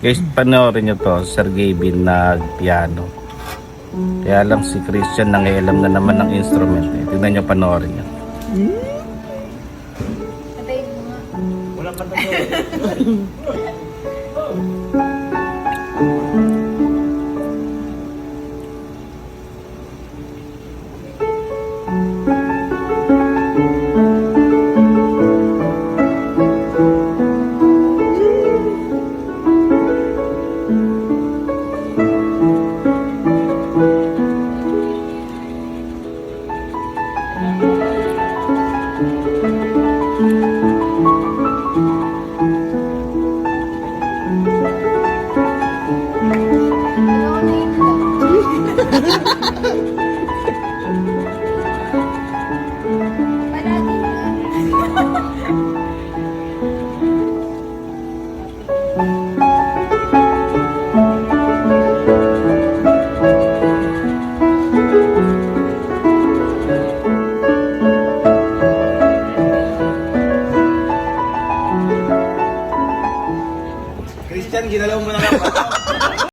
Guys, panoorin nyo to, Sir Gavin nag-piano. Kaya lang si Christian nangialam na naman ng instrument. Eh. Tignan nyo, panoorin nyo. Patayin mo nga. Wala pa Christian, ginalaw mo na lang.